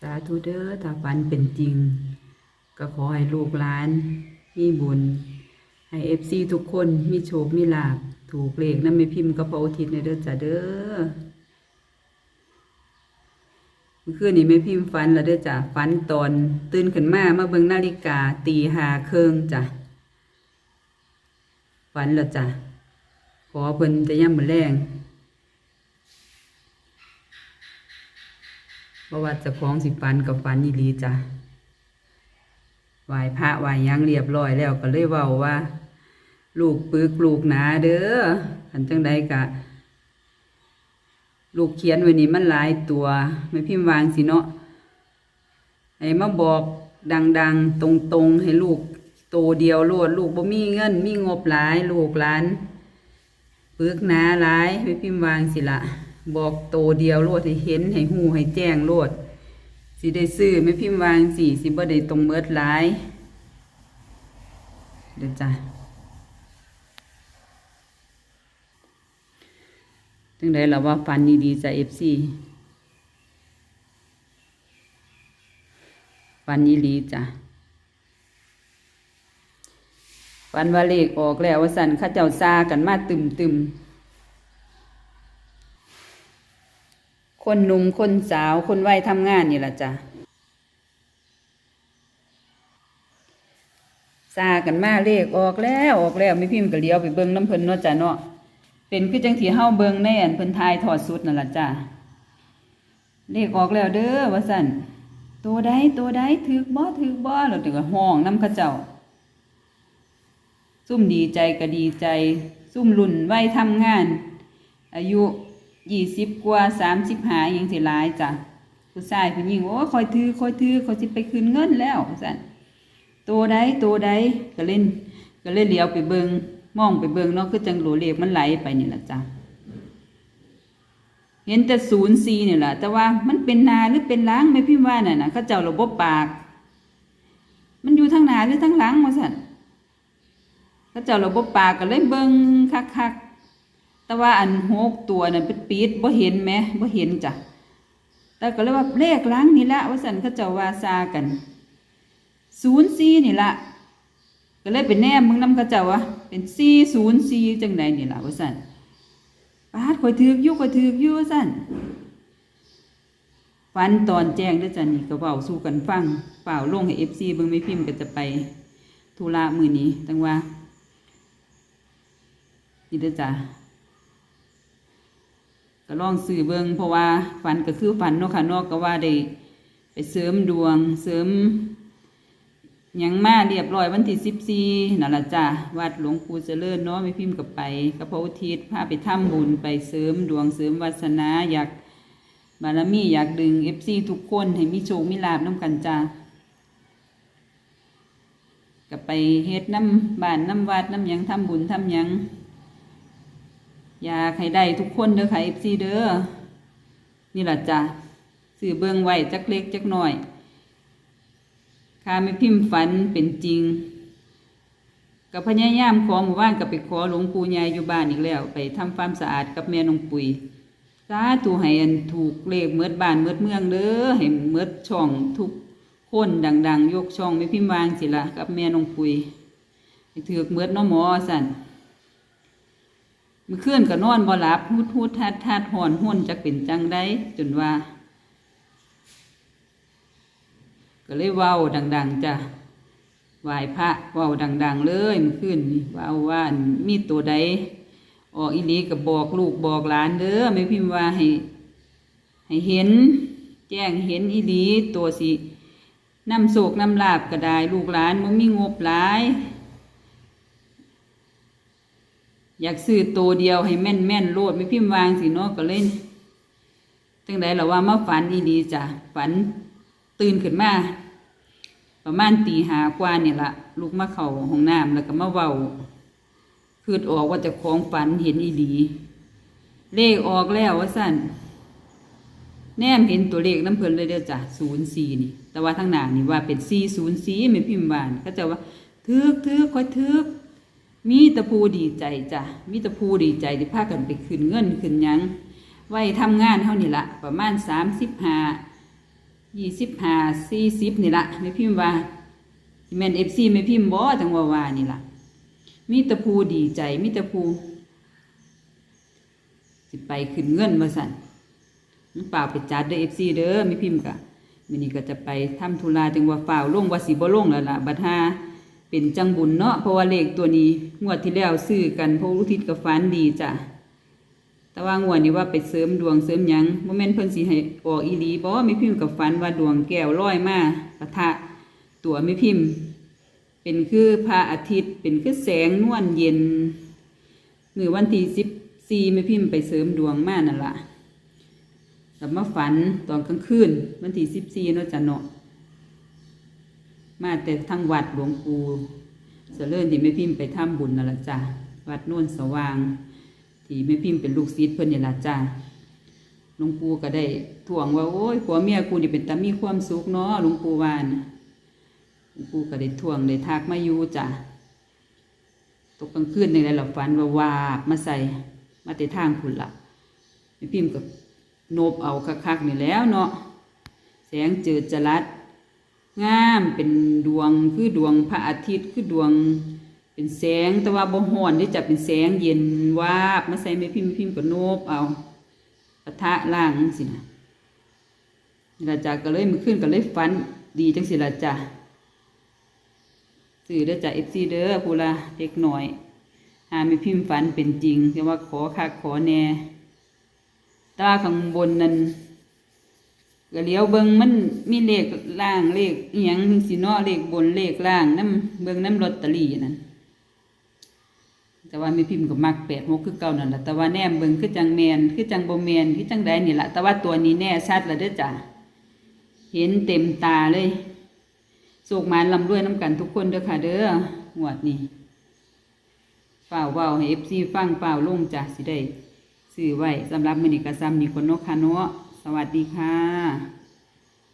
สาธุเด้อถ้าฝันเป็นจริง ก็ขอให้ลูกหลาน มีบุญ ให้เอฟซีทุกคนมีโชค มีลาภถูกเลขนั่นไม่พิมพ์กระเพราทิศในเด้อจ้ะเด้อเมื่อคืนนี้ไม่พิมพ์ฝันแล้วเด้อจ้ะฝันตอนตื่นขึ้นมามาเบิ่งนาฬิกาตีหาเครื่องจ้ะฝันแล้วจ้ะขอเพิ่นจะย่ำมือแรง เพราะว่าจะคล้องสิฝันกับฝันอีหลีจ้ะไหวพระไหวยังเรียบร้อยแล้วก็เลยเว้าว่า ลูกปึกลูกหนาเด้ออันจังใดกะ ลูกเขียนไว้นี่มันหลายตัว ไม่พิมพ์วางสิเนาะให้มาบอกดังๆ ตรงๆ ให้ลูกโตเดียวโลดลูกบ่มีเงิน มีงบหลาย ลูกหลานปึกหนาหลายไม่พิมพ์วางสิละ บอกโตเดียวโลดให้เห็นให้หูให้แจ้งโลดสิได้ซื้อไม่พิมพ์วางสี่สิบ่ได้ตรงเมิดหลายเดี๋ยวจ้ะจังได้เราว่าฟันดีๆจ้ะเอฟซีฟันยีหลีจ้ะฟันว่าเลขออกแล้วว่าสันข้าเจ้าซากันมาตึมตึม คนหนุ่มคนสาวคนวัยทำงานนี่ล่ะจ้ะซากันมาเลขออกแล้วออกแล้วไม่พิมพ์ก็เลี้ยวไปเบิ่งน้ำเพิ่นเนาะจ้ะเนาะเป็นคือจังที่เฮาเบิ่งแน่นเพิ่นทายทอดสุดนั่นล่ะจ้ะเลขออกแล้วเด้อว่าซั่นตัวใดตัวใดถึกบ่ถึกบ่แล้วถึงห้องน้ำเขาเจ้า ซุ่มดีใจก็ดีใจ ซุ่มรุ่นวัยทำงาน อายุ ยี่สิบกว่าสามสิบหายังสิหลายจ้ะผู้ชายผู้หญิงโอ้คอยถือคอยถือคอยสิไปคืนเงินแล้วว่าซั่นตัวใดตัวใดก็เล่น ก็เล่นเลี้ยวไปเบิงมองไปเบิงเนาะคือจังหลเลขมันไหลไปนี่แหละจ้ะเห็นแต่ศูนย์สี่นี่ยแหละแต่ว่ามันเป็นนาหรือเป็นล้างไม่พิมพ์ว่าน่ะนะเขาเจ้าระบบปาก มันอยู่ทั้งนาหรือทั้งหลังมาสั่นเขาเจ้าระบบปากก็เลยเบิงคักๆ แต่ว่าอันหกตัวน่ะเป็นปีดบ่เห็นไหมบ่เห็นจ้ะแต่ก็เลยว่าเลขล้างนี่ละว่าสันเขาเจ้าว่าซากันศูนย์สี่นี่ละก็เลยเป็นแนมมึงนำกระเจ้าวะเป็นสี่ศูนย์สี่จังใดนี่ละว่าสันปาดข่อยถือกยู่ข่อยถือกยู่ว่าสันฟันตอนแจ้งด้วยจ้ะนี่ก็เว้าสู้กันฟังเปล่าลงให้เอฟซีเบิ่งไม่พิมพ์ก็จะไปธุระมือนี้ตั้งว่านี่ด้อจ้ะ ก็ลองสื่อเบิ่งเพราะว่าฝันก็คือฝันเนาะค่ะนอกก็ว่าได้ไปเสริมดวงเสริมยังมาเรียบร้อยวันที่สิบสี่นั่นละจ้ะวัดหลวงปู่เจริญเนาะไม่พิมพ์กับไปกับพระทิศพาไปทำบุญไปเสริมดวงเสริมวาสนาอยากบารมีอยากดึงเอฟซีทุกคนให้มีโชคมีลาบน้ำกันจ้ะกับไปเฮ็ดน้ำบานน้ำวัดน้ำยังทำบุญทำยัง อยากให้ได้ทุกคนเด้อค่ะเอฟซีเด้อนี่แหละจ้ะสื่อเบิ่งไว้จักเล็กจักหน้อยข้าไม่พิมพ์ฝันเป็นจริงกับพญายามขอหมู่บ้านกับไปขอหลวงปู่ยายอยู่บ้านอีกแล้ว ไปทำความสะอาดกับแม่นงปุ๋ยสาธุให้อันถูกเลขเมืดบ้านเมืดเมืองเด้อให้เมืดช่องทุกคนดัง ๆ ยกช่องไม่พิมพ์วางสิละกับแม่นงปุ๋ยถือกเมืดน้อหมอสั่น มื่อคืนก็นอนบ่หลับฮูดฮูดทัดทัดหอนห้นจักเป็นจังได้จนว่า ก็เลยเว้าดัง ๆจ้ะไหว้พระเว้าดัง ๆ เลยมื่อคืนนี่ว้าว่านมีตัวใดออกอีหลีก็บอกลูกบอกหลานเด้อไม่พิมพ์ว่าให้ ให้เห็น แจ้งเห็นอีหลีตัวสินำโศกนำลาบก็ได้ลูกหลานมันมีงบหลาย อยากซื้อตัวเดียวให้แม่นแม่นโลดไม่พิมพ์วางสิเนาะก็เล่นจังใดเราว่ามาฝันอีหลีจ้ะฝันตื่นขึ้นมาประมาณตีหากว่าเนี่ยละลูกมาเข่าห้องน้ำแล้วก็มาเว้าคืดออกว่าจะคล้องฝันเห็นอีดี เลขออกแล้วว่าสั่นแนมเห็นตัวเลขน้ำเพลินเลยเดียวจ้ะศูนย์สี่นี่ แต่ว่าทางหน้านี่ว่าเป็นสี่ศูนย์สี่ไม่พิมพ์บาน ก็จะว่าทึกทึกค่อยทึก มีตะพูดีใจจ้ะมีตะพูดีใจที่พากันไปขึ้นเงินขึ้นยังไว้ทำงานเท่านี่ละประมาณสามสิบห้ายี่สิบห้าสี่สิบนี่ละไม่พิมพ์ว่าแมนเอฟซีไม่พิมพ์บ่จังว่าวานี่ละมีตะพูดีใจมีตะพูสิไปขึ้นเงินมาสั่นเปล่าไปจัดเด้อเอฟซีเด้อไม่พิมพ์กะมินี่ก็จะไปทำธุระจังว่าฝ่าวลงว่าสิบ่ลงแล้วล่ะบัดหา เป็นจังบุญเนาะเพราะว่าเลขตัวนี้งวดที่แล้วซื้อกันเพราะอุทิศกับฟันดีจ้ะแต่ว่างวดนี้ว่าไปเสริมดวงเสริมยังโมเมนเพิ่นสิให้ออกอีหลีบ่ไม่พิมพ์กับฝันว่าดวงแก้วลอยมาปะทะตัวไม่พิมพ์ เป็นคือพระอาทิตย์ เป็นคือแสงนวลเย็นมือวันที่สิบสี่ไม่พิมพ์ไปเสริมดวงมานั่นละกลับมาฝันตอนกลางคืนวันที่สิบสี่เนาะจ้ะเนาะ มาแต่ทางวัดหลวงปู่เสริญที่ไม่พิมพ์ไปทำบุญนั่นละจ้ะวัดโน่นสว่าง ที่แม่พิมพ์เป็นลูกศิษย์เพิ่อนนี่ละจ้าหลวงปู่ก็ได้ถ่วงว่า โอ้ยผัวเมียกูนี่เป็นตามีความสุขเนาะหลวงปู่วานหลวงปู่ก็ได้ถ่วงได้ทักมาอยู่จ้ะตกกลางคืนนี่แหละฝันว่าวาบมาใส่มาแต่ทางพุ่นละแม่พิมพ์ก็โนบเอาคักๆนี่แล้วเนาะแสงเจิดจรัส งามเป็นดวงคือดวงพระอาทิตย์คือดวง เป็นแสงแต่ว่าบ่ฮ้อนได้จับเป็นแสงเย็นวาบมาใส่แม่พิมพ์พิมพ์ก็โนบเอาปะทะล่างสินะละจ้ะก็เลยมือขึ้นก็เลยฟันดีจังสิละจ้ะสื่อเด้อจ้ะ FC เด้อผู้ละเด็กหน่อยหาแม่พิมพ์ฝันเป็นจริงแต่ว่าขอคักขอแน่ตาข้างบนนั้น ก็เลี้ยวเบิงมันมีเลขล่างเลขอียงสิเนาะเลขบนเลขล่างน้ำเบิงน้ำลอตเตอรี่นั่นแต่ว่ามีพิมพ์กับมักแปดหกคือเก่านั่นแหละแต่ว่าแนมเบิงคือจังแมนคือจังโบแมนคือจังใดนี่แหละแต่ว่าตัวนี้แน่ชัดแล้วเด้อจ้ะเห็นเต็มตาเลยสุกมานลำด้วยน้ำกันทุกคนเด้อค่ะเด้อหวดนี้ฝ่าวเว้าให้เอฟซีฟังฝ่าวลงจ้ะสิได้ซื้อไว้สำหรับมือนี้ก็ซ้ำนี่คนนกค่ะเนาะ วัสดีค่ะ